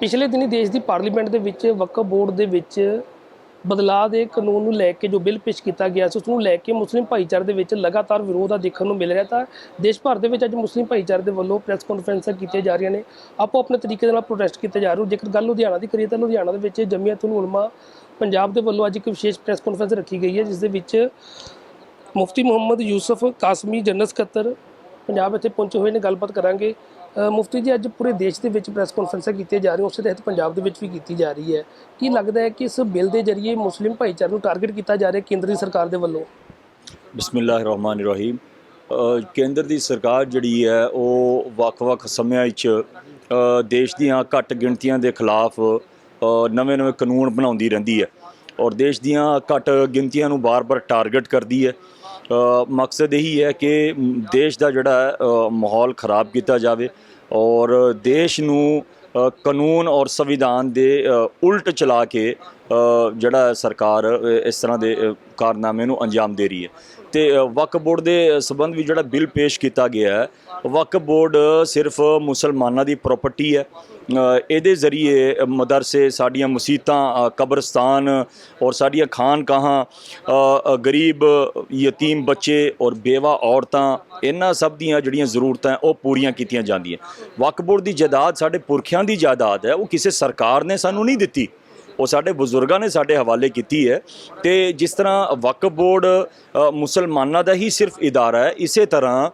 ਪਿਛਲੇ ਦਿਨੀ ਦੇਸ਼ ਦੀ ਪਾਰਲੀਮੈਂਟ ਦੇ ਵਿੱਚ ਵਕਫ ਬੋਰਡ ਦੇ ਵਿੱਚ ਬਦਲਾਅ ਦੇ ਕਾਨੂੰਨ ਨੂੰ ਲੈ ਕੇ ਜੋ ਬਿੱਲ ਪੇਸ਼ ਕੀਤਾ ਗਿਆ ਸੀ ਉਸ ਨੂੰ ਲੈ ਕੇ ਮੁਸਲਿਮ ਭਾਈਚਾਰੇ ਦੇ ਵਿੱਚ ਲਗਾਤਾਰ ਵਿਰੋਧ ਆ ਦੇਖਣ ਨੂੰ ਮਿਲ ਰਿਹਾ ਤਾਂ ਦੇਸ਼ ਭਰ ਦੇ ਵਿੱਚ ਅੱਜ ਮੁਸਲਿਮ ਭਾਈਚਾਰੇ ਦੇ ਵੱਲੋਂ ਪ੍ਰੈਸ ਕਾਨਫਰੰਸਾਂ ਕੀਤੀਆਂ ਜਾ ਰਹੀਆਂ ਨੇ। ਆਪੋ ਆਪਣੇ ਤਰੀਕੇ ਦੇ ਨਾਲ ਪ੍ਰੋਟੈਸਟ ਕੀਤੇ ਜਾ ਰਹੇ ਜੇਕਰ ਗੱਲ ਲੁਧਿਆਣਾ ਦੀ ਕਰੀਏ ਤਾਂ ਲੁਧਿਆਣਾ ਦੇ ਵਿੱਚ ਜਮੀਅਤੁਲ ਉਲਮਾ ਪੰਜਾਬ ਦੇ ਵੱਲੋਂ ਅੱਜ ਇੱਕ ਵਿਸ਼ੇਸ਼ ਪ੍ਰੈਸ ਕਾਨਫਰੰਸ ਰੱਖੀ ਗਈ ਹੈ, ਜਿਸ ਦੇ ਵਿੱਚ ਮੁਫਤੀ ਮੁਹੰਮਦ ਯੂਸਫ ਕਾਸਮੀ, ਜਨਰਲ ਸਕੱਤਰ, ਪੰਜਾਬ ਇੱਥੇ ਪਹੁੰਚੇ ਹੋਏ ਨੇ। ਗੱਲਬਾਤ ਕਰਾਂਗੇ। ਮੁਫਤੀ ਜੀ, ਅੱਜ ਪੂਰੇ ਦੇਸ਼ ਦੇ ਵਿੱਚ ਪ੍ਰੈਸ ਕਾਨਫਰੰਸਾਂ ਕੀਤੀਆਂ ਜਾ ਰਹੀਆਂ ਉਸੇ ਤਹਿਤ ਪੰਜਾਬ ਦੇ ਵਿੱਚ ਵੀ ਕੀਤੀ ਜਾ ਰਹੀ ਹੈ। ਕੀ ਲੱਗਦਾ ਹੈ ਕਿ ਇਸ ਬਿੱਲ ਦੇ ਜ਼ਰੀਏ ਮੁਸਲਿਮ ਭਾਈਚਾਰੇ ਨੂੰ ਟਾਰਗੇਟ ਕੀਤਾ ਜਾ ਰਿਹਾ ਕੇਂਦਰੀ ਸਰਕਾਰ ਦੇ ਵੱਲੋਂ? ਬਿਸਮਿਲ੍ਲਾਹਿਰਰਹਿਮਾਨਿਰਰਹੀਮ। ਰਹੀਮ ਕੇਂਦਰ ਦੀ ਸਰਕਾਰ ਜਿਹੜੀ ਹੈ, ਉਹ ਵੱਖ-ਵੱਖ ਸਮਿਆਂ ਵਿੱਚ ਦੇਸ਼ ਦੀਆਂ ਘੱਟ ਗਿਣਤੀਆਂ ਦੇ ਖਿਲਾਫ ਨਵੇਂ-ਨਵੇਂ ਕਾਨੂੰਨ ਬਣਾਉਂਦੀ ਰਹਿੰਦੀ ਹੈ ਔਰ ਦੇਸ਼ ਦੀਆਂ ਘੱਟ ਗਿਣਤੀਆਂ ਨੂੰ ਬਾਰ-ਬਾਰ ਟਾਰਗੇਟ ਕਰਦੀ ਹੈ। ਮਕਸਦ ਇਹੀ ਹੈ ਕਿ ਦੇਸ਼ ਦਾ ਜਿਹੜਾ ਮਾਹੌਲ ਖਰਾਬ ਕੀਤਾ ਜਾਵੇ ਔਰ ਦੇਸ਼ ਨੂੰ ਕਾਨੂੰਨ ਔਰ ਸੰਵਿਧਾਨ ਦੇ ਉਲਟ ਚਲਾ ਕੇ ਜਿਹੜਾ ਸਰਕਾਰ ਇਸ ਤਰ੍ਹਾਂ ਦੇ ਕਾਰਨਾਮੇ ਨੂੰ ਅੰਜਾਮ ਦੇ ਰਹੀ ਹੈ। ਤੇ ਅ, ਵਕਫ ਬੋਰਡ ਦੇ ਸੰਬੰਧ ਵਿੱਚ ਜਿਹੜਾ ਬਿੱਲ ਪੇਸ਼ ਕੀਤਾ ਗਿਆ ਹੈ ਵਕਫ ਬੋਰਡ ਸਿਰਫ ਮੁਸਲਮਾਨਾਂ ਦੀ ਪ੍ਰਾਪਰਟੀ ਹੈ। ਇਹਦੇ ਜ਼ਰੀਏ ਮਦਰਸੇ ਸਾਡੀਆਂ ਮਸੀਤਾਂ ਕਬਰਸਤਾਨ ਔਰ ਸਾਡੀਆਂ ਖਾਨਕਾਹਾਂ ਅ, ਗਰੀਬ ਯਤੀਮ ਬੱਚੇ ਔਰ ਬੇਵਾ ਔਰਤਾਂ ਇਹਨਾਂ ਸਭ ਦੀਆਂ ਜਿਹੜੀਆਂ ਜ਼ਰੂਰਤਾਂ ਉਹ ਪੂਰੀਆਂ ਕੀਤੀਆਂ ਜਾਂਦੀਆਂ। ਵਕਫ ਬੋਰਡ ਦੀ ਜਾਇਦਾਦ ਸਾਡੇ ਪੁਰਖਿਆਂ ਦੀ ਜਾਇਦਾਦ ਹੈ ਉਹ ਕਿਸੇ ਸਰਕਾਰ ਨੇ ਸਾਨੂੰ ਨਹੀਂ ਦਿੱਤੀ। ਉਹ ਸਾਡੇ ਬਜ਼ੁਰਗਾਂ ਨੇ ਸਾਡੇ ਹਵਾਲੇ ਕੀਤੀ ਹੈ ਤੇ ਜਿਸ ਤਰ੍ਹਾਂ ਵਕਫ ਬੋਰਡ ਮੁਸਲਮਾਨਾਂ ਦਾ ਹੀ ਸਿਰਫ ਇਦਾਰਾ ਹੈ, ਇਸੇ ਤਰ੍ਹਾਂ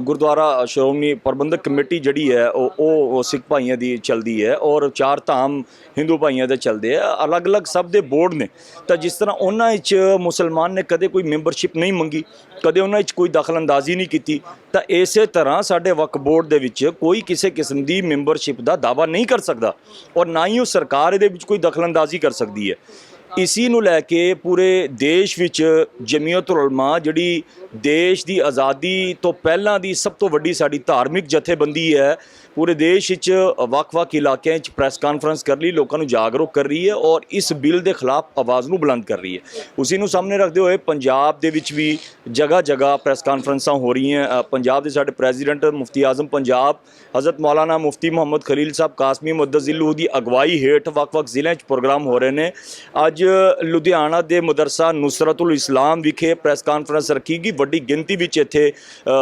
ਗੁਰਦੁਆਰਾ ਸ਼੍ਰੋਮਣੀ ਪ੍ਰਬੰਧਕ ਕਮੇਟੀ ਜਿਹੜੀ ਹੈ, ਉਹ ਉਹ ਸਿੱਖ ਭਾਈਆਂ ਦੀ ਚਲਦੀ ਹੈ ਔਰ ਚਾਰ ਧਾਮ ਹਿੰਦੂ ਭਾਈਆਂ ਦੇ ਚੱਲਦੇ ਆ ਅਲੱਗ-ਅਲੱਗ ਸਭ ਦੇ ਬੋਰਡ ਨੇ। ਤਾਂ ਜਿਸ ਤਰ੍ਹਾਂ ਉਹਨਾਂ ਵਿੱਚ ਮੁਸਲਮਾਨ ਨੇ ਕਦੇ ਕੋਈ ਮੈਂਬਰਸ਼ਿਪ ਨਹੀਂ ਮੰਗੀ, ਕਦੇ ਉਹਨਾਂ ਵਿੱਚ ਕੋਈ ਦਖਲਅੰਦਾਜ਼ੀ ਨਹੀਂ ਕੀਤੀ ਤਾਂ ਇਸੇ ਤਰ੍ਹਾਂ ਸਾਡੇ ਵਕਫ ਬੋਰਡ ਦੇ ਵਿੱਚ ਕੋਈ ਕਿਸੇ ਕਿਸਮ ਦੀ ਮੈਂਬਰਸ਼ਿਪ ਦਾ ਦਾਵਾ ਨਹੀਂ ਕਰ ਸਕਦਾ ਔਰ ਨਾ ਹੀ ਉਹ ਸਰਕਾਰ ਇਹਦੇ ਵਿੱਚ ਕੋਈ ਦਖਲਅੰਦਾਜ਼ੀ ਕਰ ਸਕਦੀ ਹੈ। ਇਸੀ ਨੂੰ ਲੈ ਕੇ ਪੂਰੇ ਦੇਸ਼ ਵਿੱਚ ਜਮੀਅਤ ਉਲਮਾ ਜਿਹੜੀ ਦੇਸ਼ ਦੀ ਆਜ਼ਾਦੀ ਤੋਂ ਪਹਿਲਾਂ ਦੀ ਸਭ ਤੋਂ ਵੱਡੀ ਸਾਡੀ ਧਾਰਮਿਕ ਜਥੇਬੰਦੀ ਹੈ ਪੂਰੇ ਦੇਸ਼ ਵਿੱਚ ਵੱਖ-ਵੱਖ ਇਲਾਕਿਆਂ 'ਚ ਪ੍ਰੈਸ ਕਾਨਫਰੰਸ ਕਰ ਲਈ, ਲੋਕਾਂ ਨੂੰ ਜਾਗਰੂਕ ਕਰ ਰਹੀ ਹੈ ਔਰ ਇਸ ਬਿੱਲ ਦੇ ਖਿਲਾਫ ਆਵਾਜ਼ ਨੂੰ ਬੁਲੰਦ ਕਰ ਰਹੀ ਹੈ। ਉਸੇ ਨੂੰ ਸਾਹਮਣੇ ਰੱਖਦੇ ਹੋਏ ਪੰਜਾਬ ਦੇ ਵਿੱਚ ਵੀ ਜਗ੍ਹਾ-ਜਗ੍ਹਾ ਪ੍ਰੈਸ ਕਾਨਫਰੰਸਾਂ ਹੋ ਰਹੀਆਂ ਪੰਜਾਬ ਦੇ ਸਾਡੇ ਪ੍ਰੈਜ਼ੀਡੈਂਟ ਮੁਫਤੀ ਆਜ਼ਮ ਪੰਜਾਬ, ਹਜ਼ਰਤ ਮੌਲਾਨਾ ਮੁਫਤੀ ਮੁਹੰਮਦ ਖਲੀਲ ਸਾਹਿਬ, ਕਾਸਮੀ ਮੁੱਦਜ਼ਿਲੂ ਦੀ ਅਗਵਾਈ ਹੇਠ ਵੱਖ-ਵੱਖ ਜ਼ਿਲ੍ਹਿਆਂ 'ਚ ਪ੍ਰੋਗਰਾਮ ਹੋ ਰਹੇ ਨੇ। ਅੱਜ ਲੁਧਿਆਣਾ ਦੇ ਮਦਰਸਾ ਨੁਸਰਤੁਲ ਇਸਲਾਮ ਵਿਖੇ ਪ੍ਰੈਸ ਕਾਨਫਰੰਸ ਰੱਖੀ ਗਈ। ਵੱਡੀ ਗਿਣਤੀ ਵਿੱਚ ਇੱਥੇ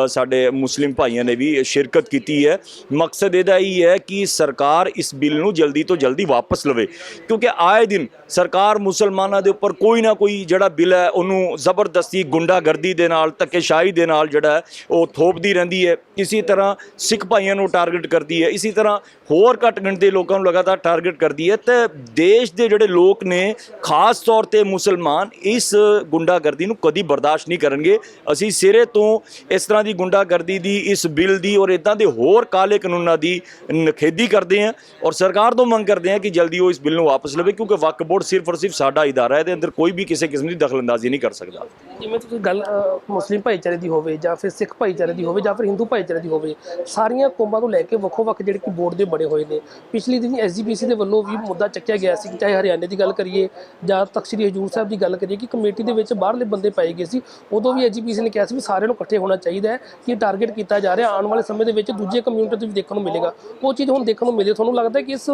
ਸਾਡੇ ਮੁਸਲਿਮ ਭਾਈਆਂ ਨੇ ਵੀ ਸ਼ਿਰਕਤ ਕੀਤੀ ਹੈ। ਮਕਸਦ ਇਹਦਾ ਹੀ ਹੈ ਕਿ ਸਰਕਾਰ ਇਸ ਬਿੱਲ ਨੂੰ ਜਲਦੀ ਤੋਂ ਜਲਦੀ ਵਾਪਸ ਲਵੇ। ਕਿਉਂਕਿ ਆਏ ਦਿਨ ਸਰਕਾਰ ਮੁਸਲਮਾਨਾਂ ਦੇ ਉੱਪਰ ਕੋਈ ਨਾ ਕੋਈ ਜਿਹੜਾ ਬਿੱਲ ਹੈ, ਉਹਨੂੰ ਜ਼ਬਰਦਸਤੀ ਗੁੰਡਾਗਰਦੀ ਦੇ ਨਾਲ, ਧੱਕੇਸ਼ਾਹੀ ਦੇ ਨਾਲ ਜਿਹੜਾ ਉਹ ਥੋਪਦੀ ਰਹਿੰਦੀ ਹੈ। ਇਸੇ ਤਰ੍ਹਾਂ ਸਿੱਖ ਭਾਈਆਂ ਨੂੰ ਟਾਰਗੇਟ ਕਰਦੀ ਹੈ। ਇਸੇ ਤਰ੍ਹਾਂ ਹੋਰ ਘੱਟ ਗਿਣਤੀ ਲੋਕਾਂ ਨੂੰ ਲਗਾਤਾਰ ਟਾਰਗੇਟ ਕਰਦੀ ਹੈ। ਤੇ ਦੇਸ਼ ਦੇ ਜਿਹੜੇ ਲੋਕ ਨੇ, ਖਾਸ ਤੌਰ ਤੇ ਮੁਸਲਮਾਨ, ਇਸ ਗੁੰਡਾਗਰਦੀ ਨੂੰ ਕਦੀ ਬਰਦਾਸ਼ਤ ਨਹੀਂ ਕਰਨਗੇ। ਅਸੀਂ ਸਿਰੇ ਤੋਂ ਇਸ ਤਰ੍ਹਾਂ ਦੀ ਗੁੰਡਾਗਰਦੀ ਦੀ, ਇਸ ਬਿੱਲ ਦੀ ਔਰ ਇਦਾਂ ਦੇ ਹੋਰ ਕਾਲੇ ਕਾਨੂੰਨਾਂ ਦੀ ਨਖੇਦੀ ਕਰਦੇ ਹਾਂ ਔਰ ਸਰਕਾਰ ਤੋਂ ਮੰਗ ਕਰਦੇ ਹਾਂ ਕਿ ਜਲਦੀ ਉਹ ਇਸ ਬਿੱਲ ਨੂੰ ਵਾਪਸ ਲਵੇ, ਕਿਉਂਕਿ ਵਕਫ ਬੋਰਡ ਸਿਰਫ ਔਰ ਸਿਰਫ ਸਾਡਾ ਇਦਾਰਾ ਹੈ, ਇਹਦੇ ਅੰਦਰ ਕੋਈ ਵੀ ਕਿਸੇ ਕਿਸਮ ਦੀ ਦਖਲਅੰਦਾਜ਼ੀ ਨਹੀਂ ਕਰ ਸਕਦਾ। ਜਿਵੇਂ ਤੁਸੀਂ ਗੱਲ ਮੁਸਲਿਮ ਭਾਈਚਾਰੇ ਦੀ ਹੋਵੇ ਜਾਂ ਫਿਰ ਸਿੱਖ ਭਾਈਚਾਰੇ ਦੀ ਹੋਵੇ ਜਾਂ ਫਿਰ ਹਿੰਦੂ ਭਾਈਚਾਰੇ ਦੀ ਹੋਵੇ, ਸਾਰੀਆਂ ਕੌਮਾਂ ਨੂੰ ਲੈ ਕੇ ਵੱਖੋ ਵੱਖ ਜਿਹੜੇ ਕਿ ਬੋਰਡ ਦੇ ਬਣੇ ਹੋਏ ਨੇ। ਪਿਛਲੀ ਦਿਨ ਐਸਜੀਪੀਸੀ ਦੇ ਵੱਲੋਂ ਵੀ ਮੁੱਦਾ ਚੱਕਿਆ ਗਿਆ ਸੀ ਚਾਹੇ ਹਰਿਆਣੇ ਦੀ ਗੱਲ ਕਰੀਏ ਜਾਂ ਤਖ਼ਤ ਸ੍ਰੀ ਹਜੂਰ ਸਾਹਿਬ ਦੀ ਗੱਲ ਕਰੀਏ ਕਿ ਕਮੇਟੀ ਦੇ ਵਿੱਚ ਬਾਹਰਲੇ ਬੰਦੇ ਪਾਏ ਗਏ ਸੀ, ਉਦੋਂ ਵੀ ਐਸਜੀਪੀਸੀ ਨੇ ਕਿਹਾ ਸੀ ਵੀ ਸਾਰਿਆਂ ਨੂੰ ਇਕੱਠੇ ਹੋਣਾ ਚਾਹੀਦਾ ਹੈ ਕਿ ਟਾਰਗੇਟ ਕੀਤਾ ਜਾ ਰਿਹਾ। ਆਉਣ ਵਾਲੇ ਸਮੇਂ ਦੇ ਵਿੱਚ ਦੂਜੇ ਕਮਿਊਨਿਟੀ ਤੇ ਵੀ ਦੇਖਣ ਨੂੰ ਮਿਲੇਗਾ। ਉਹ ਚੀਜ਼ ਹੁਣ ਦੇਖਣ ਨੂੰ ਮਿਲੇ ਤੁਹਾਨੂੰ ਲੱਗਦਾ ਕਿ ਇਸ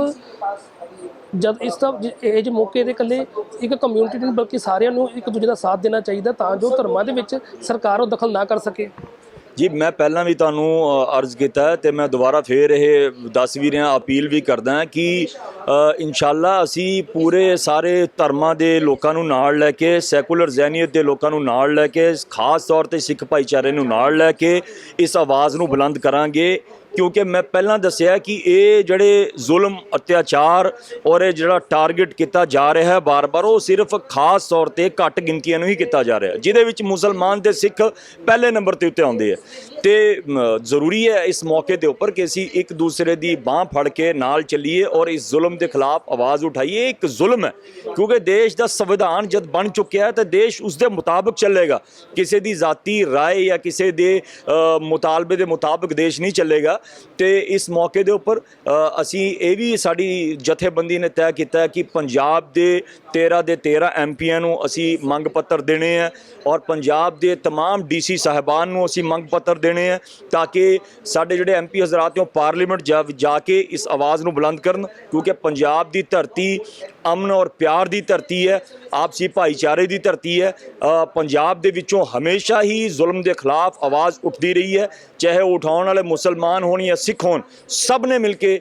ਜਦ ਇਸ ਦਾ ਏਜ ਮੌਕੇ ਦੇ ਇਕੱਲੇ ਇੱਕ ਕਮਿਊਨਿਟੀ ਨਹੀਂ ਬਲਕਿ ਸਾਰਿਆਂ ਨੂੰ ਇੱਕ ਦੂਜੇ ਦਾ ਸਾਥ ਦੇਣਾ ਚਾਹੀਦਾ ਤਾਂ ਜੋ ਧਰਮਾਂ ਦੇ ਵਿੱਚ ਸਰਕਾਰ ਉਹ ਦਖਲ ਨਾ ਕਰ ਸਕੇ। ਜੀ ਮੈਂ ਪਹਿਲਾਂ ਵੀ ਤੁਹਾਨੂੰ ਅਰਜ਼ ਕੀਤਾ ਹੈ ਤੇ ਮੈਂ ਦੁਬਾਰਾ ਫੇਰ ਇਹ ਦੱਸ ਵੀ ਰਿਹਾ ਅਪੀਲ ਵੀ ਕਰਦਾ ਕਿ ਅ, ਇਨਸ਼ਾਅੱਲਾ ਅਸੀਂ ਪੂਰੇ ਸਾਰੇ ਧਰਮਾਂ ਦੇ ਲੋਕਾਂ ਨੂੰ ਨਾਲ ਲੈ ਕੇ ਸੈਕੂਲਰ ਜ਼ਹਿਨੀਅਤ ਦੇ ਲੋਕਾਂ ਨੂੰ ਨਾਲ ਲੈ ਕੇ ਖਾਸ ਤੌਰ ਤੇ ਸਿੱਖ ਭਾਈਚਾਰੇ ਨੂੰ ਨਾਲ ਲੈ ਕੇ ਇਸ ਆਵਾਜ਼ ਨੂੰ ਬੁਲੰਦ ਕਰਾਂਗੇ। ਕਿਉਂਕਿ ਮੈਂ ਪਹਿਲਾਂ ਦੱਸਿਆ ਕਿ ਇਹ ਜਿਹੜੇ ਜ਼ੁਲਮ, ਅਤਿਆਚਾਰ ਔਰ ਇਹ ਜਿਹੜਾ ਟਾਰਗੇਟ ਕੀਤਾ ਜਾ ਰਿਹਾ ਹੈ ਬਾਰ-ਬਾਰ, ਉਹ ਸਿਰਫ ਖਾਸ ਤੌਰ ਤੇ ਘੱਟ ਗਿਣਤੀਆਂ ਨੂੰ ਹੀ ਕੀਤਾ ਜਾ ਰਿਹਾ ਜਿਹਦੇ ਵਿੱਚ ਮੁਸਲਮਾਨ ਤੇ ਸਿੱਖ ਪਹਿਲੇ ਨੰਬਰ ਤੇ ਉੱਤੇ ਆਉਂਦੇ ਆ ਤੇ ਮ, ਜ਼ਰੂਰੀ ਹੈ ਇਸ ਮੌਕੇ ਦੇ ਉੱਪਰ ਕਿ ਅਸੀਂ ਇੱਕ ਦੂਸਰੇ ਦੀ ਬਾਹ ਫੜ ਕੇ ਨਾਲ ਚੱਲੀਏ ਔਰ ਇਸ ਜ਼ੁਲਮ ਦੇ ਖਿਲਾਫ ਆਵਾਜ਼ ਉਠਾਈਏ ਇਹ ਇੱਕ ਜ਼ੁਲਮ ਹੈ ਕਿਉਂਕਿ ਦੇਸ਼ ਦਾ ਸੰਵਿਧਾਨ ਜਦ ਬਣ ਚੁੱਕਿਆ ਹੈ ਤਾਂ ਦੇਸ਼ ਉਸ ਦੇ ਮੁਤਾਬਕ ਚੱਲੇਗਾ ਕਿਸੇ ਦੀ ਜ਼ਾਤੀ ਰਾਏ ਜਾਂ ਕਿਸੇ ਦੇ ਅ, ਮੁਤਾਲਬੇ ਦੇ ਮੁਤਾਬਕ ਦੇਸ਼ ਨਹੀਂ ਚੱਲੇਗਾ ਤੇ ਇਸ ਮੌਕੇ ਦੇ ਉੱਪਰ ਅ, ਅਸੀਂ ਇਹ ਵੀ ਸਾਡੀ ਜਥੇਬੰਦੀ ਨੇ ਤੈਅ ਕੀਤਾ ਹੈ ਕਿ ਪੰਜਾਬ ਦੇ 13 ਦੇ 13 ਐਮਪੀਆਂ ਨੂੰ ਅਸੀਂ ਮੰਗ ਪੱਤਰ ਦੇਣੇ ਆ ਔਰ ਪੰਜਾਬ ਦੇ तमाम ਡੀਸੀ ਸਾਹਿਬਾਨ ਨੂੰ ਅਸੀਂ ਮੰਗ ਪੱਤਰ ਦੇਣੇ ਦੇਣੇ ਆ ਤਾਂ ਕਿ ਸਾਡੇ ਜਿਹੜੇ ਐਮਪੀ ਹਜ਼ਰਾਤ ਨੇ ਉਹ ਪਾਰਲੀਮੈਂਟ ਜਾ ਜਾ ਕੇ ਇਸ ਆਵਾਜ਼ ਨੂੰ ਬੁਲੰਦ ਕਰਨ, ਕਿਉਂਕਿ ਪੰਜਾਬ ਦੀ ਧਰਤੀ ਅਮਨ ਔਰ ਪਿਆਰ ਦੀ ਧਰਤੀ ਹੈ, ਆਪਸੀ ਭਾਈਚਾਰੇ ਦੀ ਧਰਤੀ ਹੈ। ਪੰਜਾਬ ਦੇ ਵਿੱਚੋਂ ਹਮੇਸ਼ਾ ਹੀ ਜ਼ੁਲਮ ਦੇ ਖਿਲਾਫ ਆਵਾਜ਼ ਉੱਠਦੀ ਰਹੀ ਹੈ। ਚਾਹੇ ਉਹ ਉਠਾਉਣ ਵਾਲੇ ਮੁਸਲਮਾਨ ਹੋਣ ਜਾਂ ਸਿੱਖ ਹੋਣ, ਸਭ ਨੇ ਮਿਲ ਕੇ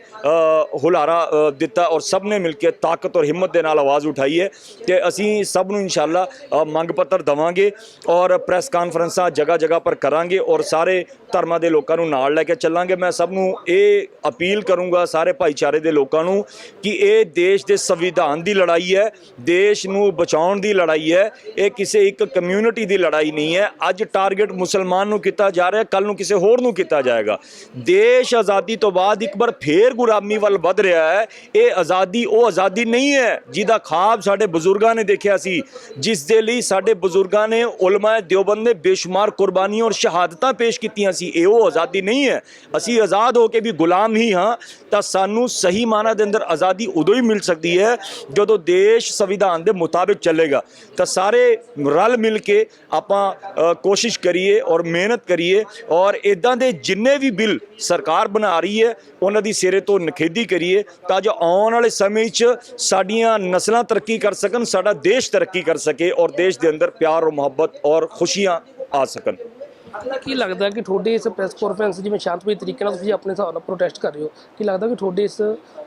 ਹੁਲਾਰਾ ਦਿੱਤਾ ਔਰ ਸਭ ਨੇ ਮਿਲ ਕੇ ਤਾਕਤ ਔਰ ਹਿੰਮਤ ਦੇ ਨਾਲ ਆਵਾਜ਼ ਉਠਾਈ ਹੈ। ਤੇ ਅਸੀਂ ਸਭ ਨੂੰ ਇਨਸ਼ਾਅੱਲਾ ਮੰਗ ਪੱਤਰ ਦਵਾਂਗੇ ਔਰ ਪ੍ਰੈਸ ਕਾਨਫਰੰਸਾਂ ਜਗ੍ਹਾ ਜਗ੍ਹਾ ਪਰ ਕਰਾਂਗੇ ਔਰ ਸਾਰੇ ਧਰਮਾਂ ਦੇ ਲੋਕਾਂ ਨੂੰ ਨਾਲ ਲੈ ਕੇ ਚੱਲਾਂਗੇ। ਮੈਂ ਸਭ ਨੂੰ ਇਹ ਅਪੀਲ ਕਰੂੰਗਾ ਸਾਰੇ ਭਾਈਚਾਰੇ ਦੇ ਲੋਕਾਂ ਨੂੰ ਕਿ ਇਹ ਦੇਸ਼ ਦੇ ਸੰਵਿਧਾਨ ਦੀ ਲੜਾਈ ਹੈ, ਦੇਸ਼ ਨੂੰ ਬਚਾਉਣ ਦੀ ਲੜਾਈ ਹੈ, ਇਹ ਕਿਸੇ ਇੱਕ ਕਮਿਊਨਿਟੀ ਦੀ ਲੜਾਈ ਨਹੀਂ ਹੈ। ਅੱਜ ਟਾਰਗੇਟ ਮੁਸਲਮਾਨ ਨੂੰ ਕੀਤਾ ਜਾ ਰਿਹਾ ਕੱਲ ਨੂੰ ਕਿਸੇ ਹੋਰ ਨੂੰ ਕੀਤਾ ਜਾਏਗਾ। ਦੇਸ਼ ਆਜ਼ਾਦੀ ਤੋਂ ਬਾਅਦ ਇੱਕ ਵਾਰ ਫੇਰ ਗੁਲਾਮੀ ਵੱਲ ਵੱਧ ਰਿਹਾ ਹੈ। ਇਹ ਆਜ਼ਾਦੀ, ਉਹ ਆਜ਼ਾਦੀ ਨਹੀਂ ਹੈ ਜਿਹਦਾ ਖਾਬ ਸਾਡੇ ਬਜ਼ੁਰਗਾਂ ਨੇ ਦੇਖਿਆ ਸੀ, ਜਿਸ ਦੇ ਲਈ ਸਾਡੇ ਬਜ਼ੁਰਗਾਂ ਨੇ ਉਲਮਾ ਦਿਓਬੰਦ ਨੇ ਬੇਸ਼ੁਮਾਰ ਕੁਰਬਾਨੀਆਂ ਔਰ ਸ਼ਹਾਦਤਾਂ ਪੇਸ਼ ਕੀਤੀਆਂ ਸੀ। ਇਹ ਉਹ ਆਜ਼ਾਦੀ ਨਹੀਂ ਹੈ। ਅਸੀਂ ਆਜ਼ਾਦ ਹੋ ਕੇ ਵੀ ਗੁਲਾਮ ਹੀ ਹਾਂ, ਤਾਂ ਸਾਨੂੰ ਸਹੀ ਮਾਨਾ ਦੇ ਅੰਦਰ ਆਜ਼ਾਦੀ ਉਦੋਂ ਹੀ ਮਿਲ ਸਕਦੀ ਹੈ ਜਦੋਂ ਦੇਸ਼ ਸੰਵਿਧਾਨ ਦੇ ਮੁਤਾਬਿਕ ਚੱਲੇਗਾ, ਤਾਂ ਸਾਰੇ ਰਲ ਮਿਲ ਕੇ ਆਪਾਂ ਕੋਸ਼ਿਸ਼ ਕਰੀਏ ਔਰ ਮਿਹਨਤ ਕਰੀਏ ਔਰ ਇਦਾਂ ਦੇ ਜਿੰਨੇ ਵੀ ਬਿੱਲ ਸਰਕਾਰ ਬਣਾ ਰਹੀ ਹੈ, ਉਹਨਾਂ ਦੀ ਸਿਰੇ ਤੋਂ ਨਖੇਦੀ ਕਰੀਏ ਤਾਂ ਜੋ ਆਉਣ ਵਾਲੇ ਸਮੇਂ 'ਚ ਸਾਡੀਆਂ ਨਸਲਾਂ ਤਰੱਕੀ ਕਰ ਸਕਣ, ਸਾਡਾ ਦੇਸ਼ ਤਰੱਕੀ ਕਰ ਸਕੇ ਔਰ ਦੇਸ਼ ਦੇ ਅੰਦਰ ਪਿਆਰ ਔਰ ਮੁਹੱਬਤ ਔਰ ਖੁਸ਼ੀਆਂ ਆ ਸਕਣ। ਕੀ ਲੱਗਦਾ ਕਿ ਤੁਹਾਡੇ ਇਸ ਪ੍ਰੈਸ ਕਾਨਫਰੰਸ ਜਿਵੇਂ ਸ਼ਾਂਤਮਈ ਤਰੀਕੇ ਨਾਲ ਤੁਸੀਂ ਆਪਣੇ ਹਿਸਾਬ ਨਾਲ ਪ੍ਰੋਟੈਸਟ ਕਰ ਰਹੇ ਹੋ? ਕੀ ਲੱਗਦਾ ਕਿ ਤੁਹਾਡੇ ਇਸ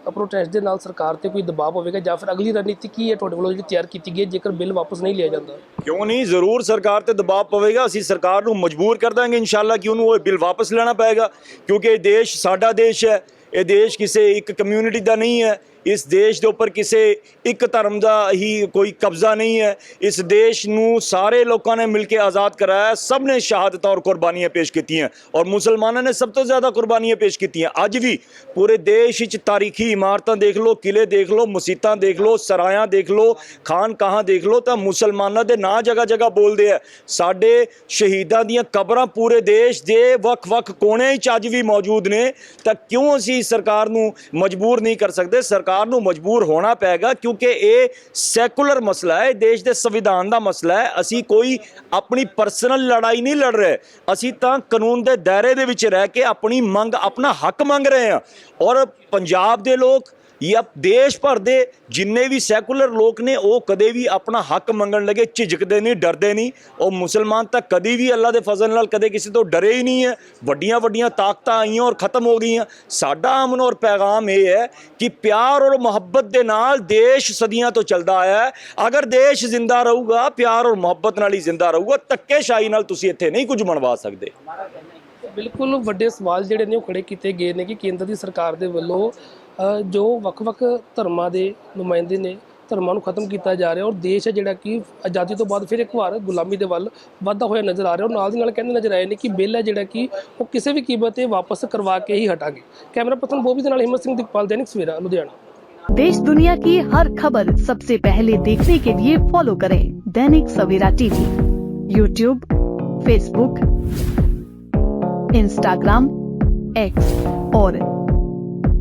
ਪ੍ਰੋਟੈਸਟ ਦੇ ਨਾਲ ਸਰਕਾਰ ਤੇ ਕੋਈ ਦਬਾਅ ਹੋਵੇਗਾ ਜਾਂ ਫਿਰ ਅਗਲੀ ਰਣਨੀਤੀ ਕੀ ਹੈ ਤੁਹਾਡੇ ਵੱਲੋਂ ਜਿਹੜੀ ਤਿਆਰ ਕੀਤੀ ਗਈ ਹੈ ਜੇਕਰ ਬਿੱਲ ਵਾਪਸ ਨਹੀਂ ਲਿਆ ਜਾਂਦਾ? ਕਿਉਂ ਨਹੀਂ? ਜ਼ਰੂਰ ਸਰਕਾਰ ਤੇ ਦਬਾਅ ਪਵੇਗਾ। ਅਸੀਂ ਸਰਕਾਰ ਨੂੰ ਮਜਬੂਰ ਕਰ ਦਾਂਗੇ ਇਨਸ਼ਾਅੱਲਾ ਕਿ ਉਹਨੂੰ ਉਹ ਬਿੱਲ ਵਾਪਸ ਲੈਣਾ ਪਏਗਾ। ਕਿਉਂਕਿ ਇਹ ਦੇਸ਼ ਸਾਡਾ ਦੇਸ਼ ਹੈ। ਇਹ ਦੇਸ਼ ਕਿਸੇ ਇੱਕ ਕਮਿਊਨਿਟੀ ਦਾ ਨਹੀਂ ਹੈ। ਇਸ ਦੇਸ਼ ਦੇ ਉੱਪਰ ਕਿਸੇ ਇੱਕ ਧਰਮ ਦਾ ਹੀ ਕੋਈ ਕਬਜ਼ਾ ਨਹੀਂ ਹੈ। ਇਸ ਦੇਸ਼ ਨੂੰ ਸਾਰੇ ਲੋਕਾਂ ਨੇ ਮਿਲ ਕੇ ਆਜ਼ਾਦ ਕਰਾਇਆ। ਸਭ ਨੇ ਸ਼ਹਾਦਤਾਂ ਔਰ ਕੁਰਬਾਨੀਆਂ ਪੇਸ਼ ਕੀਤੀਆਂ। ਔਰ ਮੁਸਲਮਾਨਾਂ ਨੇ ਸਭ ਤੋਂ ਜ਼ਿਆਦਾ ਕੁਰਬਾਨੀਆਂ ਪੇਸ਼ ਕੀਤੀਆਂ। ਅੱਜ ਵੀ ਪੂਰੇ ਦੇਸ਼ ਵਿੱਚ ਤਾਰੀਖੀ ਇਮਾਰਤਾਂ ਦੇਖ ਲਓ ਕਿਲੇ ਦੇਖ ਲਓ, ਮਸਜਿਦਾਂ ਦੇਖ ਲਓ, ਸਰਾਇਆਂ ਦੇਖ ਲਓ ਖਾਨ ਕਹਾਂ ਦੇਖ ਲਓ ਤਾਂ ਮੁਸਲਮਾਨਾਂ ਦੇ ਨਾਂ ਜਗ੍ਹਾ ਜਗ੍ਹਾ ਬੋਲਦੇ ਆ। ਸਾਡੇ ਸ਼ਹੀਦਾਂ ਦੀਆਂ ਕਬਰਾਂ ਪੂਰੇ ਦੇਸ਼ ਦੇ ਵੱਖ-ਵੱਖ ਕੋਨਿਆਂ ਵਿੱਚ ਅੱਜ ਵੀ ਮੌਜੂਦ ਨੇ। ਤਾਂ ਕਿਉਂ ਅਸੀਂ ਸਰਕਾਰ ਨੂੰ ਮਜਬੂਰ ਨਹੀਂ ਕਰ ਸਕਦੇ, ਸਰਕਾਰ ਨੂੰ ਮਜਬੂਰ ਹੋਣਾ ਪਏਗਾ ਕਿਉਂਕਿ ਇਹ ਸੈਕੂਲਰ ਮਸਲਾ ਹੈ, ਇਹ ਦੇਸ਼ ਦੇ ਸੰਵਿਧਾਨ ਦਾ ਮਸਲਾ ਹੈ। ਅਸੀਂ ਕੋਈ ਆਪਣੀ ਪਰਸਨਲ ਲੜਾਈ ਨਹੀਂ ਲੜ ਰਹੇ। ਅਸੀਂ ਤਾਂ ਕਾਨੂੰਨ ਦੇ ਦਾਇਰੇ ਦੇ ਵਿੱਚ ਰਹਿ ਕੇ ਆਪਣੀ ਮੰਗ, ਆਪਣਾ ਹੱਕ ਮੰਗ ਰਹੇ ਹਾਂ। ਔਰ ਪੰਜਾਬ ਦੇ ਲੋਕ ਜਾਂ ਦੇਸ਼ ਭਰ ਦੇ ਜਿੰਨੇ ਵੀ ਸੈਕੂਲਰ ਲੋਕ ਨੇ, ਉਹ ਕਦੇ ਵੀ ਆਪਣਾ ਹੱਕ ਮੰਗਣ ਲੱਗੇ, ਝਿਜਕਦੇ ਨਹੀਂ, ਡਰਦੇ ਨਹੀਂ। ਉਹ ਮੁਸਲਮਾਨ ਤਾਂ ਕਦੀ ਵੀ ਅੱਲਾ ਦੇ ਫਜ਼ਲ ਨਾਲ ਕਦੇ ਕਿਸੇ ਤੋਂ ਡਰੇ ਹੀ ਨਹੀਂ ਹੈ। ਵੱਡੀਆਂ ਵੱਡੀਆਂ ਤਾਕਤਾਂ ਆਈਆਂ ਔਰ ਖਤਮ ਹੋ ਗਈਆਂ। ਸਾਡਾ ਅਮਨ ਔਰ ਪੈਗਾਮ ਇਹ ਹੈ ਕਿ ਪਿਆਰ ਔਰ ਮੁਹੱਬਤ ਦੇ ਨਾਲ ਦੇਸ਼ ਸਦੀਆਂ ਤੋਂ ਚੱਲਦਾ ਆਇਆ ਹੈ। ਅਗਰ ਦੇਸ਼ ਜ਼ਿੰਦਾ ਰਹੂਗਾ, ਪਿਆਰ ਔਰ ਮੁਹੱਬਤ ਨਾਲ ਹੀ ਜ਼ਿੰਦਾ ਰਹੂਗਾ, ਧੱਕੇਸ਼ਾਹੀ ਨਾਲ ਤੁਸੀਂ ਇੱਥੇ ਨਹੀਂ ਕੁਝ ਬਣਵਾ ਸਕਦੇ। ਬਿਲਕੁਲ ਵੱਡੇ ਸਵਾਲ ਜਿਹੜੇ ਨੇ ਉਹ ਖੜੇ ਕੀਤੇ ਗਏ ਨੇ ਕਿ ਕੇਂਦਰ ਦੀ ਸਰਕਾਰ ਦੇ ਵੱਲੋਂ ਜੋ ਵੱਖ-ਵੱਖ ਧਰਮਾਂ ਦੇ ਨੁਮਾਇੰਦੇ ਨੇ ਧਰਮਾਂ ਨੂੰ ਖਤਮ ਕੀਤਾ ਜਾ ਰਿਹਾ ਔਰ ਦੇਸ਼ ਹੈ ਜਿਹੜਾ ਕਿ ਆਜ਼ਾਦੀ ਤੋਂ ਬਾਅਦ ਫਿਰ ਇੱਕ ਵਾਰ ਗੁਲਾਮੀ ਦੇ ਵੱਲ ਵੱਧਦਾ ਹੋਇਆ ਨਜ਼ਰ ਆ ਰਿਹਾ ਔਰ ਨਾਲ ਦੀ ਨਾਲ ਕਹਿੰਦੇ ਨਜ਼ਰ ਆਏ ਨੇ ਕਿ ਬਿੱਲ ਹੈ ਜਿਹੜਾ ਕਿ ਉਹ ਕਿਸੇ ਵੀ ਕੀਮਤ ਤੇ ਵਾਪਸ ਕਰਵਾ ਕੇ ਹੀ ਹਟਾਂਗੇ ਕੈਮਰਾ ਪਰਸਨ ਬੋਬੀ ਦੇ ਨਾਲ ਹਿੰਮਤ ਸਿੰਘ ਦੀਪਾਲ ਦੈਨਿਕ ਸਵੇਰਾ ਲੁਧਿਆਣਾ देश दुनिया की हर खबर सबसे पहले देखने के लिए फॉलो करें Dainik Savera TV YouTube Facebook Instagram X और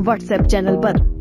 व्हाट्सएप चैनल पर।